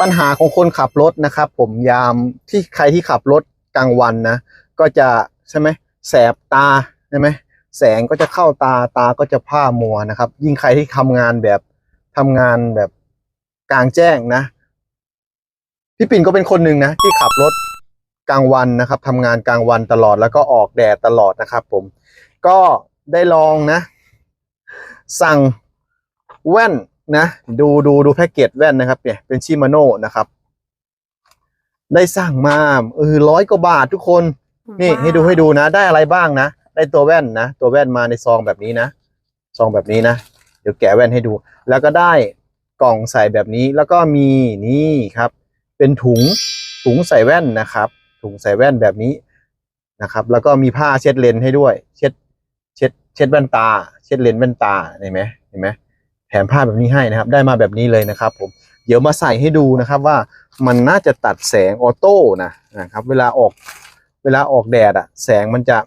ปัญหาของคนขับรถนะครับ ผมยามที่ใครที่ขับรถกลางวันนะ ก็จะใช่ไหมแสบตาใช่ไหมแสงก็จะเข้าตาตาก็จะผ้ามัวนะครับ ยิ่งใครที่ทำงานแบบทำงานแบบกลางแจ้งนะพี่ปิ่นก็เป็นคนหนึ่งนะที่ขับรถกลางวันนะครับทำงานกลางวันตลอดแล้วก็ออกแดดตลอดนะครับ ผม ก็ได้ลองนะ สั่งแว่น นะ ดูดูดูแพ็กเกจแว่นนะครับเนี่ยเป็นชิมาโน่นะครับ ได้สั่งมาเออร้อยกว่าบาททุกคน นี่ให้ดูให้ดูนะ ได้อะไรบ้างนะ ได้ตัวแว่นนะ ตัวแว่นมาในซองแบบนี้นะซองแบบนี้นะ เดี๋ยวแกะแว่นให้ดู แล้วก็ได้กล่องใส่แบบนี้แล้วก็มีนี่ครับ เป็นถุงถุงใส่แว่นนะครับ ถุงใส่แว่นแบบนี้นะครับ แล้วก็มีผ้าเช็ดเลนส์ให้ด้วย เช็ด เช็ด เช็ดแว่นตา เช็ดเลนส์แว่นตาเห็นไหมเห็นไหมแถ มผ้าแบบนี้ให้นะครับ ได้มาแบบนี้เลยนะครับ ผมเดี๋ยวมาใส่ให้ดูนะครับว่ามันน่าจะตัดแสงออโต้นะนะครับ เวลาออกเวลาออกแดดอะแสงมันจะ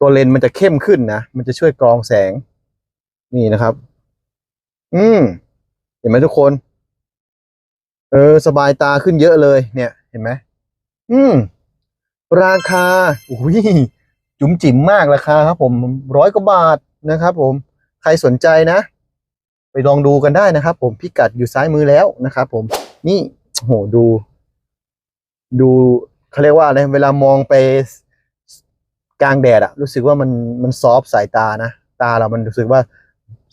ตัวเลนส์มันจะเข้มขึ้นนะมันจะช่วยกรองแสงนี่นะครับ อืมเห็นไหมทุกคน เออ สบายตาขึ้นเยอะเลย เนี่ย เห็นไหมอืม ราคาอุ้ยจุ๋มจิ๋มมากราคาครับผมร้อยกว่าบาทนะครับผม ใครสนใจนะ ไปลองดูกันได้นะครับ ผมพิกัดอยู่ซ้ายมือแล้วนะครับผมนี่โหดู ดูเขาเรียกว่าอะไรเวลามองไปกลางแดดอะรู้สึกว่ามันมันซอฟสายตานะ ตาเรามันรู้สึกว่า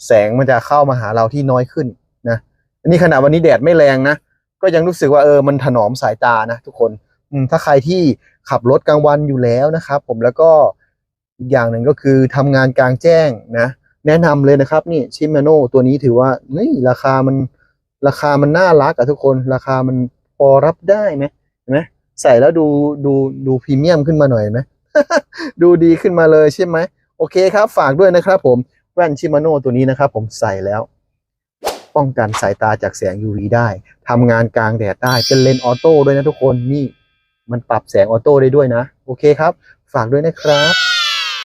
แสงมันจะเข้ามาหาเราที่น้อยขึ้นนะนนี้ขณะวันนี้แดดไม่แรงนะ ก็ยังรู้สึกว่าเออมันถนอมสายตานะทุกคนอืมถ้าใครที่ขับรถกลางวันอยู่แล้วนะครับ ผมแล้วก็อีกอย่างหนึ่งก็คือทำงานกลางแจ้งนะ แนะนำเลยนะครับนี่ชิมาโน่ตัวนี้ถือว่านี่ราคามันราคามันน่ารักอะทุกคนราคามันพอรับได้ไหมเห็นไหมใส่แล้วดูดูดูพรีเมียมขึ้นมาหน่อยไหมดูดีขึ้นมาเลยใช่ไหมโอเคครับ ฝากด้วยนะครับผมแว่นชิมาโน่ตัวนี้นะครับ ผมใส่แล้ว ป้องกันสายตาจากแสง UV ได้ทำงานกลางแดดได้เป็นเลนส์ออโต้ด้วยนะทุกคนนี่มันปรับแสงออโต้ได้ด้วยนะ โอเคครับ ฝากด้วยนะครับ